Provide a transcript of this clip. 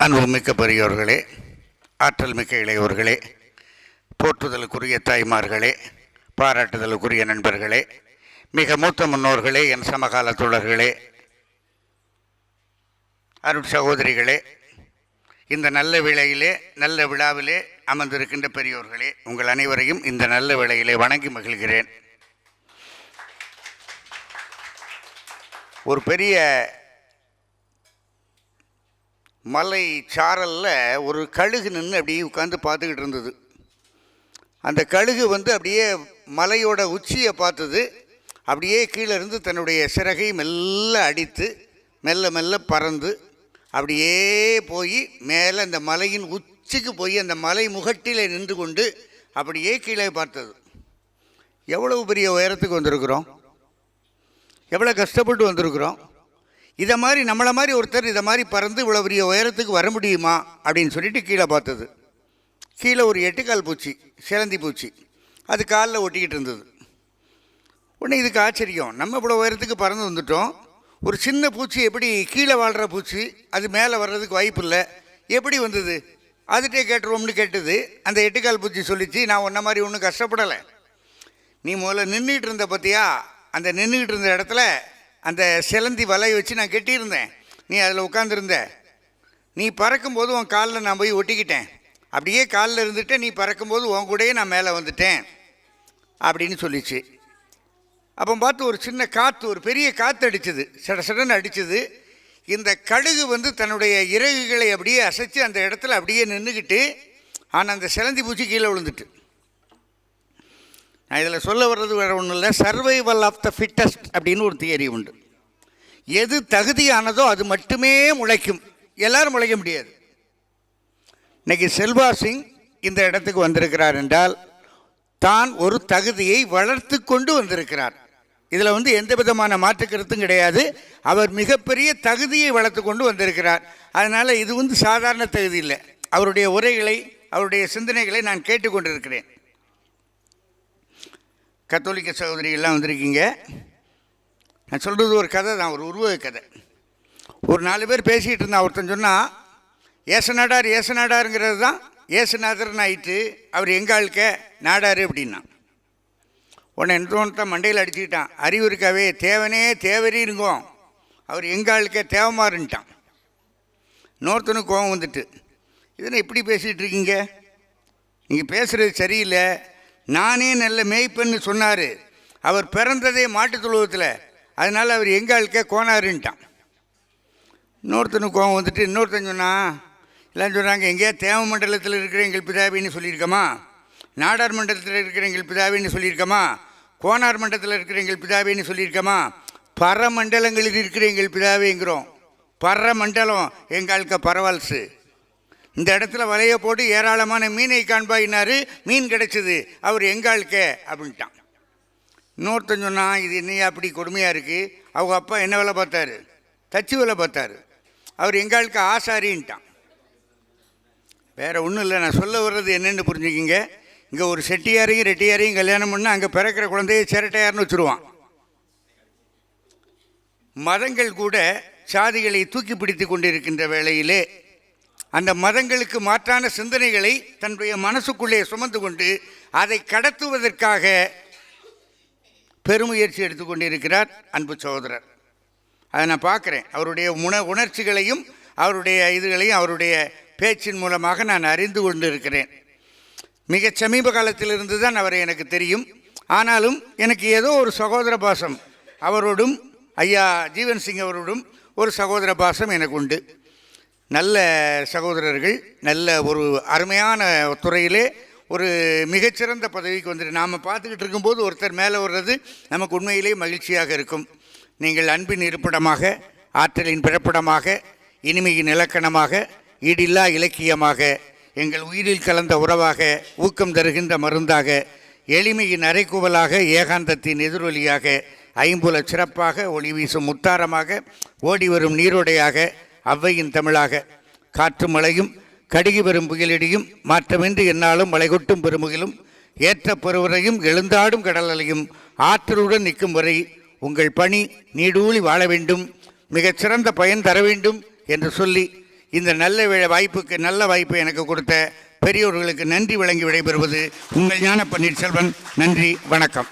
அன்புமிக்க பெரியோர்களே ஆற்றல் மிக்க இளையோர்களே போற்றுதலுக்குரிய தாய்மார்களே பாராட்டுதலுக்குரிய நண்பர்களே மிக மூத்த முன்னோர்களே என் சமகால தோழர்களே அருட் சகோதரிகளே இந்த நல்ல வேளையிலே நல்ல விழாவிலே அமர்ந்திருக்கின்ற பெரியோர்களே உங்கள் அனைவரையும் இந்த நல்ல வேளையிலே வணங்கி மகிழ்கிறேன். ஒரு பெரிய மலை சாரலில் ஒரு கழுகு நின்று அப்படியே உட்காந்து பார்த்துக்கிட்டு இருந்தது. அந்த கழுகு வந்து அப்படியே மலையோட உச்சியை பார்த்தது. அப்படியே கீழே இருந்து தன்னுடைய சிறகை மெல்ல அடித்து மெல்ல மெல்ல பறந்து அப்படியே போய் மேலே அந்த மலையின் உச்சிக்கு போய் அந்த மலை முகட்டிலே நின்று கொண்டு அப்படியே கீழே பார்த்தது. எவ்வளவு பெரிய உயரத்துக்கு வந்திருக்கிறோம்? எவ்வளோ கஷ்டப்பட்டு வந்திருக்கிறோம்? இதை மாதிரி நம்மளை மாதிரி ஒருத்தர் இதை மாதிரி பறந்து இவ்வளோ பெரிய உயரத்துக்கு வர முடியுமா அப்படின்னு சொல்லிட்டு கீழே பார்த்தது. கீழே ஒரு எட்டுக்கால் பூச்சி சிலந்தி பூச்சி. அது காலில் ஒட்டிக்கிட்டு இருந்தது. உடனே இதுக்கு ஆச்சரியம். நம்ம இவ்வளோ உயரத்துக்கு பறந்து வந்துட்டோம். ஒரு சின்ன பூச்சி எப்படி கீழே வாழ்கிற பூச்சி அது மேலே வர்றதுக்கு வாய்ப்பு இல்லை. எப்படி வந்தது? அதுகிட்டே கேட்டுருவோம்னு கேட்டது. அந்த எட்டுக்கால் பூச்சி சொல்லிச்சு நான் ஒன்றை மாதிரி ஒன்றும் கஷ்டப்படலை. நீ முதல்ல நின்றுட்டு இருந்த பார்த்தியா அந்த நின்றுக்கிட்டு இருந்த இடத்துல அந்த சிலந்தி வலையை வச்சு நான் கட்டியிருந்தேன். நீ அதில் உட்காந்துருந்த நீ பறக்கும்போது உன் காலில் நான் போய் ஒட்டிக்கிட்டேன். அப்படியே காலில் இருந்துட்டு நீ பறக்கும்போது உன் கூடயே நான் மேலே வந்துட்டேன். அப்படின்னு சொல்லிச்சு. அப்போ பார்த்து ஒரு சின்ன காற்று ஒரு பெரிய காற்று அடிச்சது. சட சடன்னு அடிச்சது. இந்த கழுகு வந்து தன்னுடைய இறகுகளை அப்படியே அசைச்சு அந்த இடத்துல அப்படியே நின்றுக்கிட்டு ஆனால் அந்த சிலந்தி பூச்சி கீழே விழுந்துட்டு. நான் இதில் சொல்ல வர்றது வேறு ஒன்றும் இல்லை. சர்வைவல் ஆஃப் த ஃபிட்டஸ்ட் அப்படின்னு ஒரு தியரி உண்டு. எது தகுதியானதோ அது மட்டுமே முளைக்கும். எல்லாரும் முளைக்க முடியாது. இன்னைக்கு செல்வா சிங் இந்த இடத்துக்கு வந்திருக்கிறார் என்றால் தான் ஒரு தகுதியை வளர்த்து கொண்டு வந்திருக்கிறார். இதில் வந்து எந்த விதமான மாற்றுக்கருத்தும் கிடையாது. அவர் மிகப்பெரிய தகுதியை வளர்த்து கொண்டு வந்திருக்கிறார். அதனால் இது வந்து சாதாரண தகுதி இல்லை. அவருடைய உரைகளை அவருடைய சிந்தனைகளை நான் கேட்டுக்கொண்டிருக்கிறேன் கத்தோலிக்க சகோதரிகள்லாம் வந்திருக்கீங்க. நான் சொல்கிறது ஒரு கதை தான் ஒரு உருவக கதை. ஒரு நாலு பேர் பேசிகிட்டு இருந்தான் ஒருத்தன் சொன்னால் ஏசநாடார் ஏசநாடாருங்கிறது தான் ஏசுநாதர்னு ஆயிட்டு அவர் எங்க ஆளுக்க? நாடாரு அப்படின்னா உன்னை தான் மண்டையில் அடிச்சுக்கிட்டான். அறிவு இருக்காவே தேவனே தேவரி இருங்கோம் அவர் எங்க ஆளுக்க? தேவமாறுன்ட்டான் இன்னொருத்தனுக்கு கோவம் வந்துட்டு இதனை இப்படி பேசிகிட்டு இருக்கீங்க? நீங்கள் பேசுகிறது சரியில்லை. நானே நல்ல மேய்ப்பன்னு சொன்னார். அவர் பிறந்ததே மாட்டுத் தொழுவத்தில். அதனால் அவர் எங்கள் ஆளுக்க கோனாருன்ட்டான். இன்னொருத்தனுக்கு கோவம் வந்துட்டு இன்னொருத்தன் சொன்னான் எல்லாம் சொல்கிறாங்க எங்கேயா தேவ மண்டலத்தில் இருக்கிற எங்கள் பிதாவின்னு சொல்லியிருக்கோமா? நாடார் மண்டலத்தில் இருக்கிற எங்கள் பிதாவின்னு சொல்லியிருக்கோமா? கோனார் மண்டலத்தில் இருக்கிற எங்கள் பிதாவின்னு சொல்லியிருக்கோமா? பரமண்டலங்களில் இருக்கிற எங்கள் பிதாவேங்கிறோம். பரமண்டலம் எங்களுக்கு பரவால்ஸு இந்த இடத்துல வலையை போட்டு ஏராளமான மீனை காண்பாயினார் மீன் கிடைச்சிது. அவர் எங்காளுக்க அப்படின்ட்டான். இன்னொருத்தன் சொன்னான் இது என்னையா அப்படி கொடுமையாக இருக்குது அவங்க அப்பா என்ன வேலை பார்த்தாரு? தச்சு வேலை பார்த்தாரு. அவர் எங்களுக்கு ஆசாரின்ட்டான். வேறு ஒன்றும் இல்லை நான் சொல்ல வர்றது என்னென்னு புரிஞ்சுக்கிங்க. இங்கே ஒரு செட்டியாரையும் ரெட்டியாரையும் கல்யாணம் பண்ணால் அங்கே பிறக்கிற குழந்தைய சிரட்டையார்னு வச்சுருவான். மதங்கள் கூட சாதிகளை தூக்கி பிடித்து கொண்டிருக்கின்ற வேளையிலே அந்த மதங்களுக்கு மாற்றான சிந்தனைகளை தன்னுடைய மனசுக்குள்ளே சுமந்து கொண்டு அதை கடத்துவதற்காக பெருமுயற்சி எடுத்துக்கொண்டிருக்கிறார் அன்பு சகோதரர். அதை நான் பார்க்குறேன். அவருடைய உண உணர்ச்சிகளையும் அவருடைய இதுகளையும் அவருடைய பேச்சின் மூலமாக நான் அறிந்து கொண்டு இருக்கிறேன் மிக சமீப காலத்திலிருந்து தான் அவரை எனக்கு தெரியும். ஆனாலும் எனக்கு ஏதோ ஒரு சகோதர பாசம் அவரோடும் ஐயா ஜீவன் சிங் அவரோடும் ஒரு சகோதர பாசம் எனக்கு உண்டு. நல்ல சகோதரர்கள் நல்ல ஒரு அருமையான துறையிலே ஒரு மிகச்சிறந்த பதவிக்கு வந்துட்டு நாம் பார்த்துக்கிட்டு இருக்கும்போது ஒருத்தர் மேலே வர்றது நமக்கு உண்மையிலே மகிழ்ச்சியாக இருக்கும். நீங்கள் அன்பின் இருப்பிடமாக ஆற்றலின் பிறப்பிடமாக இனிமையின் இலக்கணமாக ஈடில்லா இலக்கியமாக எங்கள் உயிரில் கலந்த உறவாக ஊக்கம் தருகின்ற மருந்தாக எளிமையின் அரைக்குவலாக ஏகாந்தத்தின் எதிரொலியாக ஐம்புல சிறப்பாக ஒளி வீசும் முத்தாரமாக ஓடி வரும் நீரோடையாக அவ்வையின் தமிழாக காற்று மழையும் கடுகி வரும் புயலிடியும் மாற்றமின்றி என்னாலும் மலைகொட்டும் பெருமுகிலும் ஏற்ற பெருவரையும் எழுந்தாடும் கடலலையும் ஆற்றலுடன் நிற்கும் வரை உங்கள் பணி நீடூழி வாழ வேண்டும் மிகச்சிறந்த பயன் தர வேண்டும் என்று சொல்லி இந்த நல்ல வாய்ப்புக்கு நல்ல வாய்ப்பை எனக்கு கொடுத்த பெரியோர்களுக்கு நன்றி வழங்கி விடைபெறுவது உங்கள் ஞான பன்னீர்செல்வன் நன்றி வணக்கம்.